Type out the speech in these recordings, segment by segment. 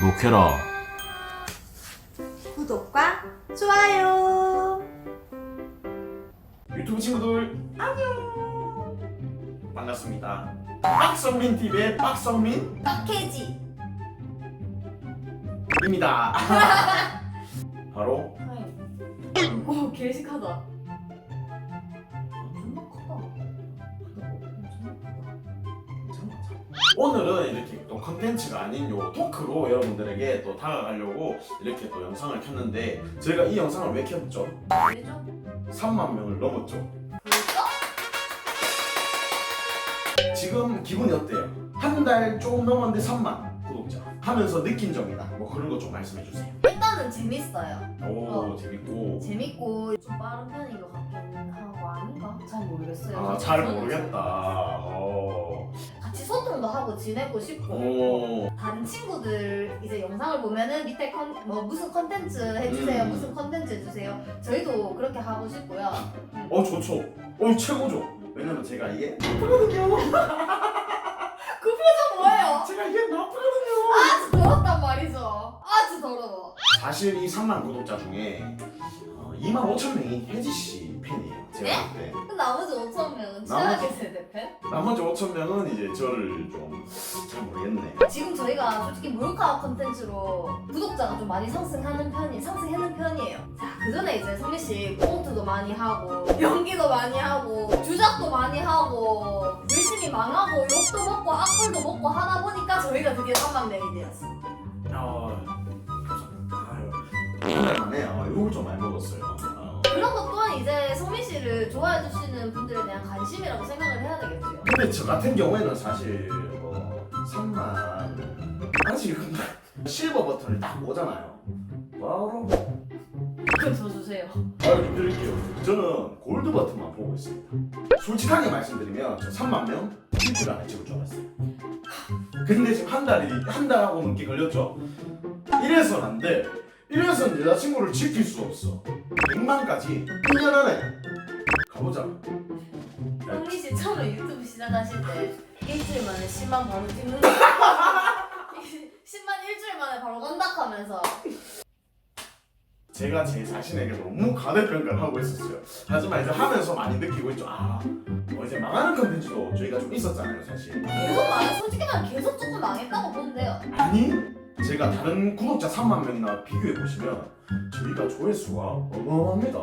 구독해라. 구독과 좋아요. 유튜브 친구들 안녕 반갑습니다 박성민 TV의 박성민입니다 떡해지. 바로 오 개식하다. 오늘은 이렇게 또 컨텐츠가 아닌 요 토크로 여러분들에게 또 다가가려고 이렇게 또 영상을 켰는데 저희가 이 영상을 왜 켰죠? 왜죠? 3만 명을 넘었죠 벌써? 지금 기분이 어때요? 한 달 조금 넘었는데 3만 구독자 하면서 느낀 점이나 뭐 그런 거 좀 말씀해 주세요 일단은 재밌어요. 오 어. 재밌고 재밌고 좀 빠른 편인 것 같긴 하고 아닌가? 잘 모르겠어요. 아 잘 저는 모르겠다 어. 같이 소통도 하고 지내고 싶고 오. 다른 친구들 이제 영상을 보면은 밑에 컨, 뭐 무슨 컨텐츠 해주세요, 음. 무슨 컨텐츠 해주세요. 저희도 그렇게 하고 싶고요. 어 좋죠. 어 최고죠. 왜냐면 제가 이게 나쁘거든요. 그 표정 뭐예요? 제가 이게 나쁘거든요. 아주 더럽단 말이죠. 아주 더러워. 사실 이 3만 구독자 중에 어, 2만 5천 명이 혜지 씨 팬이에요. 제가 네? 볼 때. 그 나머지 5천 명은 나머지- 최악의 세대 팬? 나머지 5천 명은 이제 저를 좀 잘 모르겠네. 지금 저희가 솔직히 몰카 컨텐츠로 구독자가 좀 많이 상승하는 편이 상승하는 편이에요. 자, 그 전에 이제 성민 씨 꽁트도 많이 하고 연기도 많이 하고 주작도 많이 하고 열심히 망하고 욕도 먹고 악플도 먹고 하다 보니까 저희가 드디어 3만 명이 되었어. 아, 아유, 어, 욕을 좀 많이 씨를 좋아해 주시는 분들에 대한 관심이라고 생각을 해야 되겠죠. 근데 저 같은 경우에는 사실 뭐 3만 아직 근데 실버 버튼을 딱 오잖아요. 바로 그럼 저 주세요. 아유 좀 드릴게요. 저는 골드 버튼만 보고 있습니다. 솔직하게 말씀드리면 저 3만 명 일주일 안에 찍을 줄 알았어요. 근데 지금 한 달이 한 달하고 넘게 걸렸죠. 이래선 안 돼. 이래선 여자친구를 지킬 수 없어. 100만까지 2년 안에 가보자. 성민 씨 처음에 유튜브 시작하실 때 일주일 만에 10만 바로 찍는 거 10만 일주일 만에 바로 건닥하면서 제가 제 자신에게 너무 과대평가를 하고 있었어요. 하지만 이제 하면서 많이 느끼고 있죠. 아, 뭐 이제 망하는 컨텐츠도 저희가 좀 있었잖아요, 사실. 계속 망해 솔직히 말해 계속 조금 망했다고 보면 돼요 아니 제가 다른 구독자 3만 명이나 비교해 보시면 저희가 조회수가 어마어마합니다.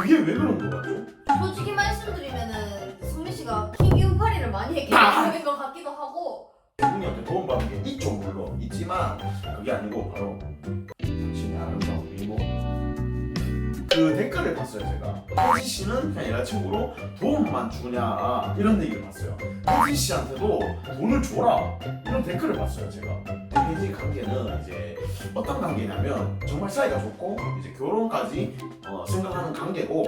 그게 왜 그런 거 같죠? 솔직히 말씀드리면은 성민 씨가 킹기우파리를 많이 했기 아! 때문인 것 같기도 하고 그분한테 도움받은 게 있죠 물론 있지만 그게 아니고 바로 그 댓글을 봤어요 제가. 혜지 씨는 그냥 여자친구로 도움만 주냐 이런 얘기를 봤어요. 혜지 씨한테도 돈을 줘라 이런 댓글을 봤어요 제가. 혜지 관계는 이제 어떤 관계냐면 정말 사이가 좋고 이제 결혼까지 어, 생각하는 관계고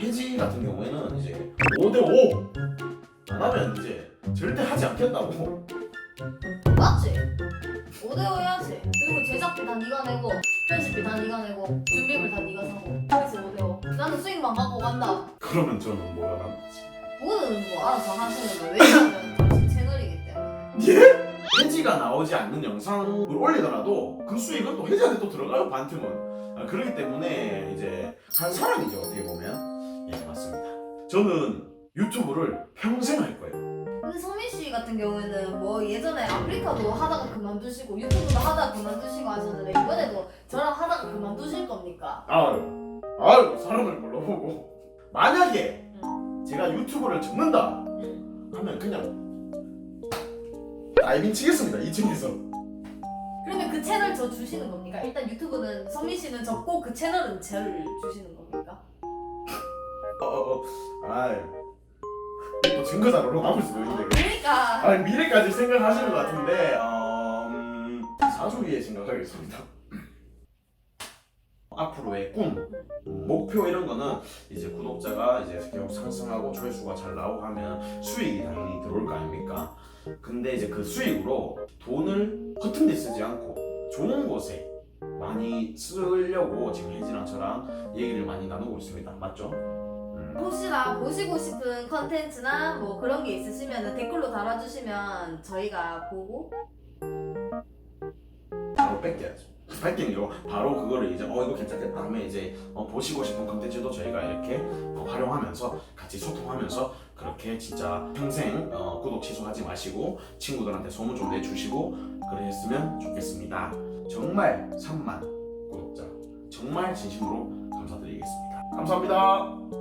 혜지 같은 경우에는 이제 5대 5 안 하면 이제 절대 하지 않겠다고 맞지? 5대5 해야지. 그리고 제작비 다 네가 내고 편집비 다 네가 내고 준비물 다 네가 사고. 그래서 5대5 나는 수익만 갖고 간다. 그러면 저는 뭐가 남지? 그거는 뭐 알아서 하시는 거예요. 왜냐면 당신 채널이기 때문에. 예? 혜지가 나오지 않는 영상을 올리더라도 그 수익은 또 혜지한테 또 들어가요 반틈은. 아, 그렇기 때문에 이제 한 사람이죠 어떻게 보면. 예 맞습니다. 저는 유튜브를 평생 할 거예요 같은 경우에는 뭐 예전에 아프리카도 하다가 그만두시고 유튜브도 하다가 그만두시고 하셨는데 이번에도 저랑 하다가 그만두실 겁니까? 아유 아유 사람을 불러보고 만약에 제가 유튜브를 접는다 하면 그냥 다이빙 치겠습니다 2층에서 그러면 그 채널 저 주시는 겁니까? 일단 유튜브는 성민 씨는 접고 그 채널은 저를 주시는 겁니까? 어 어 어 아이 또 증거 자료로 남을 수도 있는데 그러니까 아 미래까지 생각하시는 것 같은데 어, 음, 사주 위에 생각하겠습니다. 앞으로의 꿈, 목표 이런 거는 이제 구독자가 이제 계속 상승하고 조회수가 잘 나오고 하면 수익이 당연히 들어올 거 아닙니까? 근데 이제 그 수익으로 돈을 허튼 데 쓰지 않고 좋은 곳에 많이 쓰려고 지금 저랑 얘기를 많이 나누고 있습니다. 맞죠? 음. 혹시나 보시고 싶은 컨텐츠나 뭐 그런 게 있으시면 댓글로 달아주시면 저희가 보고 뺏겨야죠. 뺏기고 바로 그거를 이제 어 이거 괜찮겠다 하면 이제 어, 보시고 싶은 컨텐츠도 저희가 이렇게 어, 활용하면서 같이 소통하면서 그렇게 진짜 평생 어, 구독 취소하지 마시고 친구들한테 소문 좀 내주시고 그랬으면 좋겠습니다. 정말 3만 구독자 정말 진심으로 감사드리겠습니다. 감사합니다.